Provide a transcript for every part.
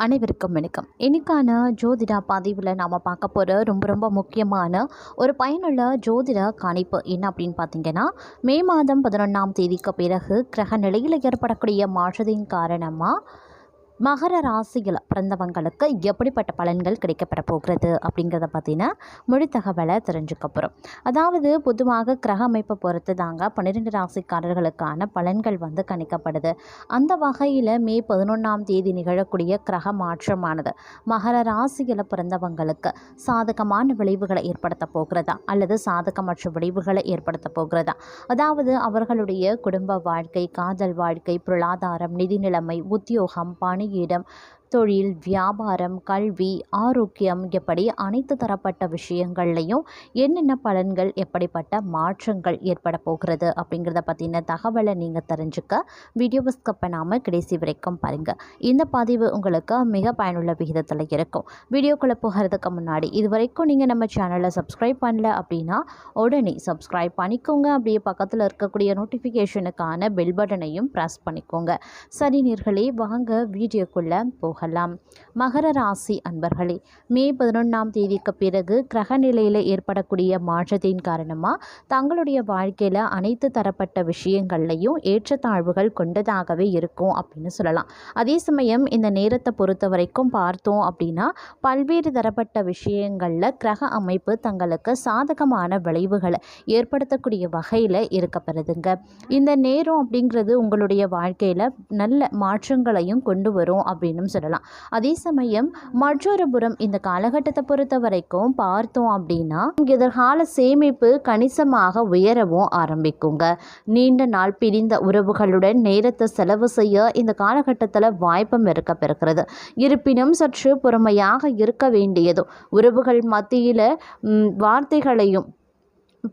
அனைவருக்கும் வணக்கம். இன்னைக்கான ஜோதிட பதிவில் நாம் பார்க்க போகிற ரொம்ப ரொம்ப முக்கியமான ஒரு பயனுள்ள ஜோதிட கணிப்பு என்ன அப்படின்னு பார்த்தீங்கன்னா மே மாதம் பதினொன்றாம் தேதிக்கு பிறகு கிரக நிலையில் ஏற்படக்கூடிய மாற்றத்தின் காரணமாக மகர ராசியில் பிறந்தவங்களுக்கு எப்படிப்பட்ட பலன்கள் கிடைக்கப்பெற போகிறது அப்படிங்கிறத பார்த்தீங்கன்னா மொழி தகவலை தெரிஞ்சுக்க போகிறோம் அதாவது பொதுவாக கிரக அமைப்பை பொறுத்து தாங்க பன்னிரெண்டு ராசிக்காரர்களுக்கான பலன்கள் வந்து கணிக்கப்படுது. அந்த வகையில் மே பதினொன்றாம் தேதி நிகழக்கூடிய கிரக மாற்றமானது மகர ராசியில் பிறந்தவங்களுக்கு சாதகமான விளைவுகளை ஏற்படுத்த போகிறதா? அல்லது சாதகமற்ற விளைவுகளை ஏற்படுத்த போகிறதா? அதாவது அவர்களுடைய குடும்ப வாழ்க்கை காதல் வாழ்க்கை பொருளாதாரம் நிதி நிலைமை உத்தியோகம் ഗീതം தொழில் வியாபாரம் கல்வி ஆரோக்கியம் இப்படி அனைத்து தரப்பட்ட விஷயங்கள்லையும் என்னென்ன பலன்கள் எப்படிப்பட்ட மாற்றங்கள் ஏற்பட போகிறது அப்படிங்கிறத பற்றின தகவலை நீங்கள் தெரிஞ்சுக்க வீடியோவை ஸ்கிப் பண்ணாமல் கடைசி வரைக்கும் பாருங்கள் இந்த பதிவு உங்களுக்கு மிக பயனுள்ள விகிதத்தில் இருக்கும். வீடியோக்குள்ளே போகிறதுக்கு முன்னாடி இது வரைக்கும் நீங்கள் நம்ம சேனலை சப்ஸ்கிரைப் பண்ணல அப்படின்னா உடனே சப்ஸ்கிரைப் பண்ணிக்கோங்க. அப்படியே பக்கத்தில் இருக்கக்கூடிய நோட்டிஃபிகேஷனுக்கான பெல் பட்டனையும் ப்ரெஸ் பண்ணிக்கோங்க. சரி நீர்களே வாங்க வீடியோக்குள்ளே போ போகலாம். மகர ராசி அன்பர்களே மே பதினொன்றாம் தேதிக்கு பிறகு கிரக நிலையில் ஏற்படக்கூடிய மாற்றத்தின் காரணமாக தங்களுடைய வாழ்க்கையில் அனைத்து தரப்பட்ட விஷயங்கள்லையும் ஏற்றத்தாழ்வுகள் கொண்டதாகவே இருக்கும் அப்படின்னு சொல்லலாம். அதே சமயம் இந்த நேரத்தை பொறுத்த வரைக்கும் பார்த்தோம் அப்படின்னா பல்வேறு தரப்பட்ட விஷயங்களில் கிரக அமைப்பு தங்களுக்கு சாதகமான விளைவுகளை ஏற்படுத்தக்கூடிய வகையில் இருக்கப்படுதுங்க இந்த நேரம் அப்படிங்கிறது உங்களுடைய வாழ்க்கையில் நல்ல மாற்றங்களையும் கொண்டு வரும் அப்படின்னு சொல்லலாம். அதே சமயம் மற்றொரு புறம் இந்த காலகட்டத்தை பொறுத்த வரைக்கும் பார்த்தோம் அப்படின்னா எதிர்கால சேமிப்பு கணிசமாக உயரவும் ஆரம்பிக்குங்க. நீண்ட நாள் பிரிந்த உறவுகளுடன் நேரத்தை செலவு செய்ய இந்த காலகட்டத்தில் வாய்ப்பும் இருக்க பெறுகிறது. இருப்பினும் சற்று பொறுமையாக இருக்க வேண்டியதும் உறவுகள் மத்தியில் வார்த்தைகளையும்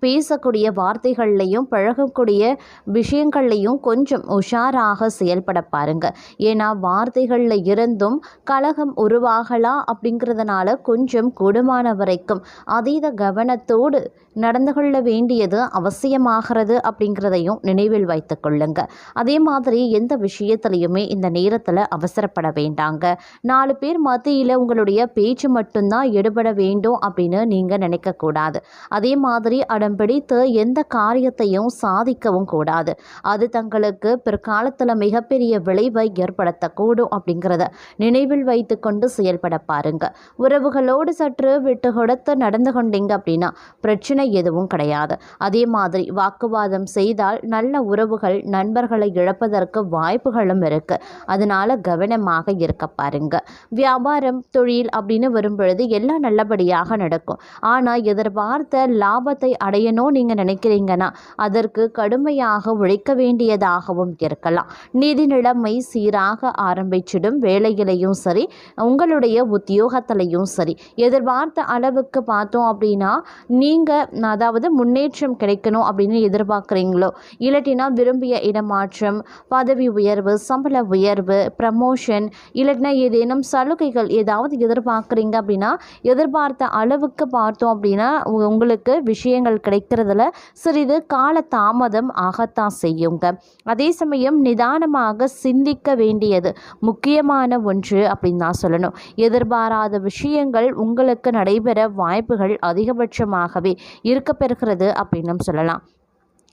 பேசக்கூடிய வார்த்தைகள்லையும் பழகக்கூடிய விஷயங்கள்லையும் கொஞ்சம் உஷாராக செயல்பட பாருங்க. ஏன்னா வார்த்தைகளில் இருந்தும் கலகம் உருவாகலாம் அப்படிங்கிறதுனால கொஞ்சம் கூடுமான வரைக்கும் அதீத கவனத்தோடு நடந்து கொள்ள வேண்டியது அவசியமாகிறது அப்படிங்கிறதையும் நினைவில் வைத்து கொள்ளுங்க. அதே மாதிரி எந்த விஷயத்துலையுமே இந்த நேரத்தில் அவசரப்பட வேண்டாங்க. நாலு பேர் மத்தியில் உங்களுடைய பேச்சு மட்டும்தான் எடுபட வேண்டும் அப்படின்னு நீங்கள் நினைக்கக்கூடாது அதே மாதிரி அடம் பிடித்து எந்த காரியத்தையும் சாதிக்கவும் கூடாது. அது தங்களுக்கு பிற்காலத்தில் மிகப்பெரிய விளைவை ஏற்படுத்தக்கூடும் அப்படிங்கிறத நினைவில் வைத்து கொண்டு செயல்பட பாருங்க. உறவுகளோடு சற்று விட்டு கொடுத்து நடந்து கொண்டீங்க அப்படின்னா பிரச்சனை எதுவும் கிடையாது. அதே மாதிரி வாக்குவாதம் செய்தால் நல்ல உறவுகள் நண்பர்களை இழப்பதற்கு வாய்ப்புகளும் இருக்கு. அதனால கவனமாக இருக்க பாருங்க. வியாபாரம் தொழில் அப்படின்னு வரும்பொழுது எல்லாம் நல்லபடியாக நடக்கும். ஆனால் எதிர்பார்த்த லாபத்தை அடையணும் நீங்கள் நினைக்கிறீங்கன்னா அதற்கு கடுமையாக உழைக்க வேண்டியதாகவும் இருக்கலாம். நிதி நிலைமை சீராக ஆரம்பிச்சிடும் வேலையிலையும் சரி உங்களுடைய உத்தியோகத்திலையும் சரி. எதிர்பார்த்த அளவுக்கு பார்த்தோம் அப்படின்னா நீங்கள் அதாவது முன்னேற்றம் கிடைக்கணும் அப்படின்னு எதிர்பார்க்குறீங்களோ இல்லாட்டினா விரும்பிய இடமாற்றம் பதவி உயர்வு சம்பள உயர்வு ப்ரமோஷன் இல்லாட்டினா ஏதேனும் சலுகைகள் ஏதாவது எதிர்பார்க்குறீங்க அப்படின்னா எதிர்பார்த்த அளவுக்கு பார்த்தோம் அப்படின்னா உங்களுக்கு விஷயங்கள் கிடைக்கிறதுல சிறிது கால தாமதம் ஆகத்தான் செய்யுங்க. அதே சமயம் நிதானமாக சிந்திக்க வேண்டியது முக்கியமான ஒன்று அப்படின்னு தான் சொல்லணும். எதிர்பாராத விஷயங்கள் உங்களுக்கு நடைபெற வாய்ப்புகள் அதிகபட்சமாகவே இருக்கப்பெறுகிறது அப்படின்னும் சொல்லலாம்.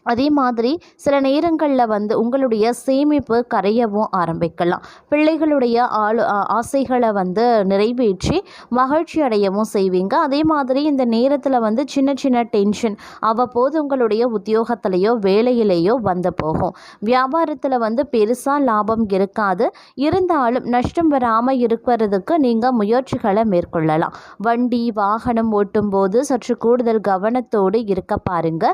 அதே மாதிரி சில நேரங்களில் வந்து உங்களுடைய சேமிப்பு கரையவும் ஆரம்பிக்கலாம். பிள்ளைகளுடைய ஆளு ஆசைகளை வந்து நிறைவேற்றி மகிழ்ச்சி அடையவும் செய்வீங்க. அதே மாதிரி இந்த நேரத்தில் வந்து சின்ன சின்ன டென்ஷன் அவ்வப்போது உங்களுடைய உத்தியோகத்திலேயோ வேலையிலேயோ வந்து போகும். வியாபாரத்தில் வந்து பெருசாக லாபம் இருக்காது. இருந்தாலும் நஷ்டம் வராமல் இருக்கிறதுக்கு நீங்கள் முயற்சிகளை மேற்கொள்ளலாம். வண்டி வாகனம் ஓட்டும்போது சற்று கூடுதல் கவனத்தோடு இருக்க பாருங்க.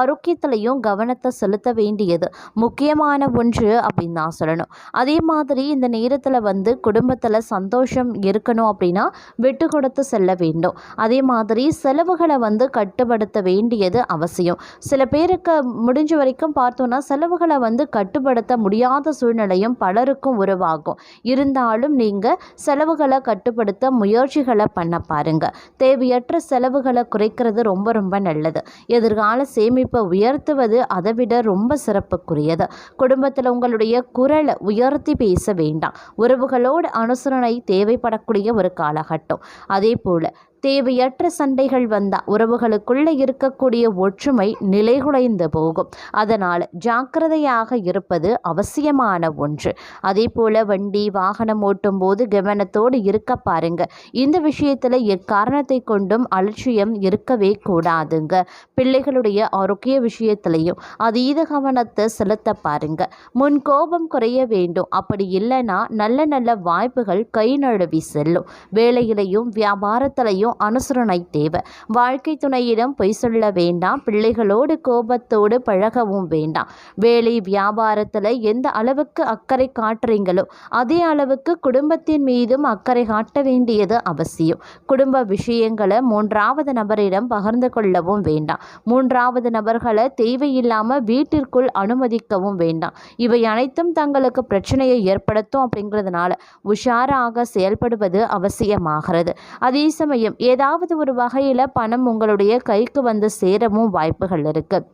ஆரோக்கியத்திலையும் கவனத்தை செலுத்த வேண்டியது முக்கியமான ஒன்று அப்படின்னு நான் சொல்லணும். அதே மாதிரி இந்த நேரத்தில் வந்து குடும்பத்தில் சந்தோஷம் இருக்கணும் அப்படின்னா விட்டு கொடுத்து செல்ல வேண்டும். அதே மாதிரி செலவுகளை வந்து கட்டுப்படுத்த வேண்டியது அவசியம். சில பேருக்கு முடிஞ்ச வரைக்கும் பார்த்தோன்னா செலவுகளை வந்து கட்டுப்படுத்த முடியாத சூழ்நிலையும் பலருக்கும் உருவாகும். இருந்தாலும் நீங்கள் செலவுகளை கட்டுப்படுத்த முயற்சிகளை பண்ண பாருங்க. தேவையற்ற செலவுகளை குறைக்கிறது ரொம்ப ரொம்ப நல்லது. எதிர்கால சேமிப்பை உயர்த்துவது இருப்பது அதை விட ரொம்ப சிறப்புக்குரியது. குடும்பத்தில் உங்களுடைய குரலை உயர்த்தி பேச வேண்டாம். உறவுகளோடு அனுசரணை தேவைப்படக்கூடிய ஒரு காலகட்டம். அதே போல் தேவையற்ற சண்டைகள் வந்தால் உறவுகளுக்குள்ளே இருக்கக்கூடிய ஒற்றுமை நிலைகுலைந்து போகும். அதனால் ஜாக்கிரதையாக இருப்பது அவசியமான ஒன்று. அதே போல் வண்டி வாகனம் ஓட்டும் போது கவனத்தோடு இருக்க பாருங்க. இந்த விஷயத்தில் எக்காரணத்தை கொண்டும் அலட்சியம் இருக்கவே கூடாதுங்க. பிள்ளைகளுடைய ஆரோக்கிய விஷயத்திலையும் அதீத கவனத்தை செலுத்த பாருங்க. முன் கோபம் குறைய வேண்டும். அப்படி இல்லைன்னா நல்ல நல்ல வாய்ப்புகள் கை நழுவி செல்லும். வேலையிலையும் வியாபாரத்திலையும் அனுசரணை தேவை. வாழ்க்கை துணையிடம் பொய் சொல்ல வேண்டாம். பிள்ளைகளோடு கோபத்தோடு பழகவும் வேண்டாம். வேலை வியாபாரத்தில் எந்த அளவுக்கு அக்கறை காட்டுறீங்களோ அதே அளவுக்கு குடும்பத்தின் மீதும் அக்கறை காட்ட வேண்டியது அவசியம். குடும்ப விஷயங்களை மூன்றாவது நபரிடம் பகிர்ந்து கொள்ளவும் வேண்டாம். மூன்றாவது நபர்களை தேவையில்லாமல் வீட்டிற்குள் அனுமதிக்கவும் வேண்டாம். இவை அனைத்தும் தங்களுக்கு பிரச்சனையை ஏற்படுத்தும் அப்படிங்கிறதுனால உஷாராக செயல்படுவது அவசியமாகிறது. அதே சமயம் ஏதாவது ஒரு வகையில் பணம் உங்களுடைய கைக்கு வந்து சேரவும் வாய்ப்புகள் இருக்குது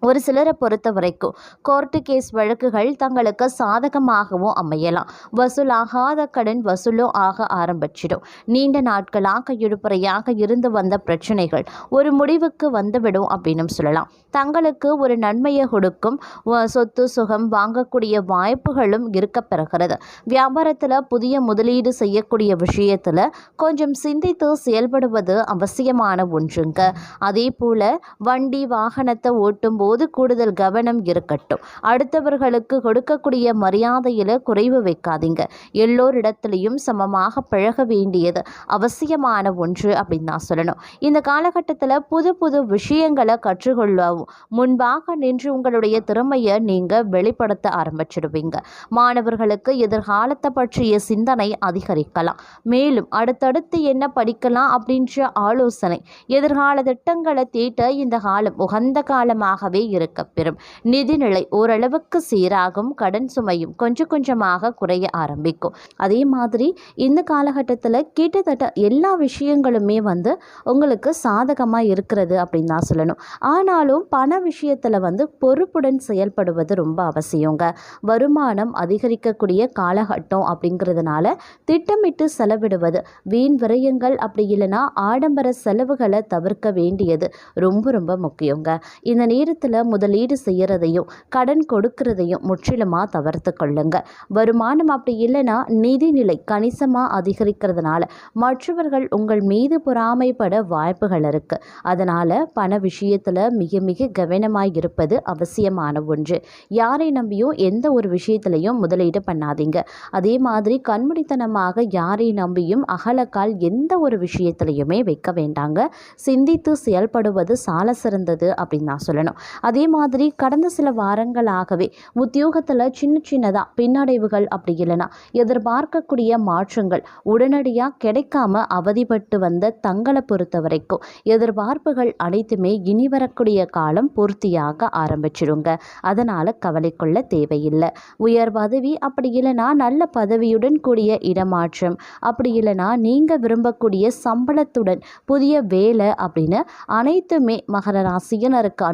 ஒரு சிலரை பொறுத்த வரைக்கும் கோர்ட்டு கேஸ் வழக்குகள் தங்களுக்கு சாதகமாகவும் அமையலாம். வசூலாகாத கடன் வசூலும் ஆக ஆரம்பிச்சிடும். நீண்ட நாட்களாக இழுப்பறையாக இருந்து வந்த பிரச்சனைகள் ஒரு முடிவுக்கு வந்துவிடும் அப்படின்னு சொல்லலாம். தங்களுக்கு ஒரு நன்மையை கொடுக்கும் வ- சொத்து சுகம் வாங்கக்கூடிய வாய்ப்புகளும் இருக்க பெறுகிறது. வியாபாரத்தில் புதிய முதலீடு செய்யக்கூடிய விஷயத்தில் கொஞ்சம் சிந்தித்து செயல்படுவது அவசியமான ஒன்றுங்க. அதே போல் வண்டி வாகனத்தை ஓட்டும் போது கூடுதல் கவனம் இருக்கட்டும். அடுத்தவர்களுக்கு கொடுக்கக்கூடிய மரியாதையில் குறைவு வைக்காதீங்க. எல்லோரிடத்துலையும் சமமாக பழக வேண்டியது அவசியமான ஒன்று அப்படின்னு நான் சொல்லணும். இந்த காலகட்டத்தில் புது புது விஷயங்களை கற்றுக்கொள்ளவும் முன்பாக நின்று உங்களுடைய திறமையை நீங்கள் வெளிப்படுத்த ஆரம்பிச்சிடுவீங்க. மாணவர்களுக்கு எதிர்காலத்தை பற்றிய சிந்தனை அதிகரிக்கலாம். மேலும் அடுத்தடுத்து என்ன படிக்கலாம் அப்படின்ற ஆலோசனை எதிர்கால திட்டங்களை தீட்ட இந்த காலம் உகந்த காலமாகவே இருக்கப்பெறும். நிதிநிலை ஓரளவுக்கு சீராகும் கடன் சுமையும் கொஞ்சம் கொஞ்சமாக குறைய ஆரம்பிக்கும். அதே மாதிரி இந்த காலகட்டத்தில் கிட்டத்தட்ட எல்லா விஷயங்களுமே வந்து உங்களுக்கு சாதகமாக இருக்கிறது அப்படின்னு தான் சொல்லணும். ஆனாலும் பண விஷயத்தில் வந்து பொறுப்புடன் செயல்படுவது ரொம்ப அவசியங்க. வருமானம் அதிகரிக்கக்கூடிய காலகட்டம் அப்படிங்கிறதுனால திட்டமிட்டு செலவிடுவது வீண் விரயங்கள் அப்படி இல்லைன்னா ஆடம்பர செலவுகளை தவிர்க்க வேண்டியது ரொம்ப ரொம்ப முக்கியங்க. இந்த நேரத்தில் முதலீடு செய்கிறதையும் கடன் கொடுக்கறதையும் முற்றிலுமாக தவிர்த்து கொள்ளுங்க. வருமானம் அப்படி இல்லைன்னா நிதிநிலை கணிசமாக அதிகரிக்கிறதுனால மற்றவர்கள் உங்கள் மீது பொறாமைப்பட வாய்ப்புகள் இருக்குது அதனால் பண விஷயத்தில் மிக மிக கவனமாக இருப்பது அவசியமான ஒன்று. யாரை நம்பியும் எந்த ஒரு விஷயத்திலையும் முதலீடு பண்ணாதீங்க. அதே மாதிரி கண்முடித்தனமாக யாரை நம்பியும் அகலக்கால் எந்த ஒரு விஷயத்திலையுமே வைக்க வேண்டாங்க. சிந்தித்து செயல்படுவது சால சிறந்தது அப்படின்னு நான் சொல்லணும். அதே மாதிரி கடந்த சில வாரங்களாகவே உத்தியோகத்தில் சின்ன சின்னதாக பின்னடைவுகள் அப்படி இல்லைன்னா எதிர்பார்க்கக்கூடிய மாற்றங்கள் உடனடியாக கிடைக்காம அவதிப்பட்டு வந்த தங்களை பொறுத்த வரைக்கும் எதிர்பார்ப்புகள் அனைத்துமே இனி வரக்கூடிய காலம் பூர்த்தியாக ஆரம்பிச்சிடுங்க அதனால் கவலை கொள்ள தேவையில்லை. உயர் பதவி அப்படி இல்லைன்னா நல்ல பதவியுடன் கூடிய இடமாற்றம் அப்படி இல்லைன்னா நீங்கள் விரும்பக்கூடிய சம்பளத்துடன் புதிய வேலை அப்படின்னு அனைத்துமே மகர ராசியினருக்கு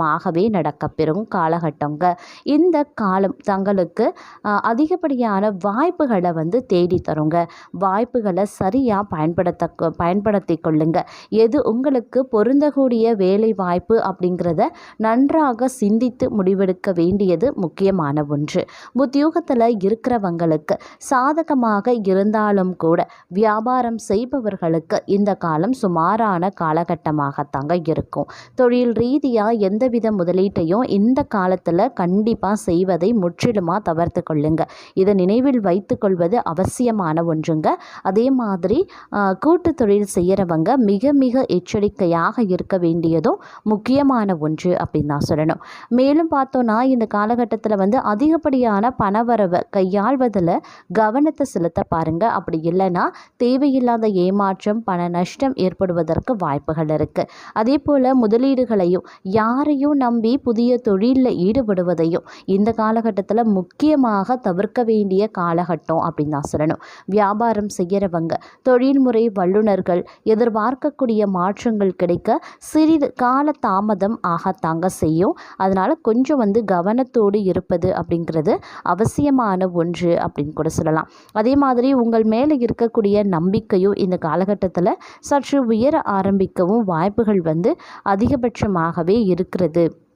அனுகூலமாகவே நடக்கப்பெறும் காலகட்டங்க. இந்த காலம் தங்களுக்கு அதிகப்படியான வாய்ப்புகளை வந்து தேடி தருங்க. வாய்ப்புகளை சரியாக பயன்படுத்த பயன்படுத்தி கொள்ளுங்க. எது உங்களுக்கு பொருந்தக்கூடிய வேலை வாய்ப்பு அப்படிங்கிறத நன்றாக சிந்தித்து முடிவெடுக்க வேண்டியது முக்கியமான ஒன்று. உத்தியோகத்தில் இருக்கிறவங்களுக்கு சாதகமாக இருந்தாலும் கூட வியாபாரம் செய்பவர்களுக்கு இந்த காலம் சுமாரான காலகட்டமாகத்தாங்க இருக்கும். தொழில் ரீதியாக எந்த எந்தவித முதலீட்டையும் இந்த காலத்தில் கண்டிப்பாக செய்வதை முற்றிலுமாக தவிர்த்து கொள்ளுங்க. இதை நினைவில் வைத்துக்கொள்வது அவசியமான ஒன்றுங்க. அதே மாதிரி கூட்டு தொழில் செய்கிறவங்க மிக மிக எச்சரிக்கையாக இருக்க வேண்டியதும் முக்கியமான ஒன்று அப்படின்னு தான் சொல்லணும். மேலும் பார்த்தோன்னா இந்த காலகட்டத்தில் வந்து அதிகப்படியான பணவரவை கையாள்வதில் கவனத்தை செலுத்த பாருங்க. அப்படி இல்லைன்னா தேவையில்லாத ஏமாற்றம் பண நஷ்டம் ஏற்படுவதற்கு வாய்ப்புகள் இருக்குது அதே போல் முதலீடுகளையும் யாரை யாரையும் நம்பி புதிய தொழிலில் ஈடுபடுவதையும் இந்த காலகட்டத்தில் முக்கியமாக தவிர்க்க வேண்டிய காலகட்டம் அப்படின்னு தான் சொல்லணும். வியாபாரம் செய்கிறவங்க தொழில்முறை வல்லுநர்கள் எதிர்பார்க்கக்கூடிய மாற்றங்கள் கிடைக்க சிறிது கால தாமதம் ஆகத்தாங்க செய்யும். அதனால் கொஞ்சம் வந்து கவனத்தோடு இருப்பது அப்படிங்கிறது அவசியமான ஒன்று அப்படின்னு கூட சொல்லலாம். அதே மாதிரி உங்கள் மேலே இருக்கக்கூடிய நம்பிக்கையும் இந்த காலகட்டத்தில் சற்று உயர ஆரம்பிக்கவும் வாய்ப்புகள் வந்து அதிகபட்சமாகவே இருக்கிறது. உள்ளது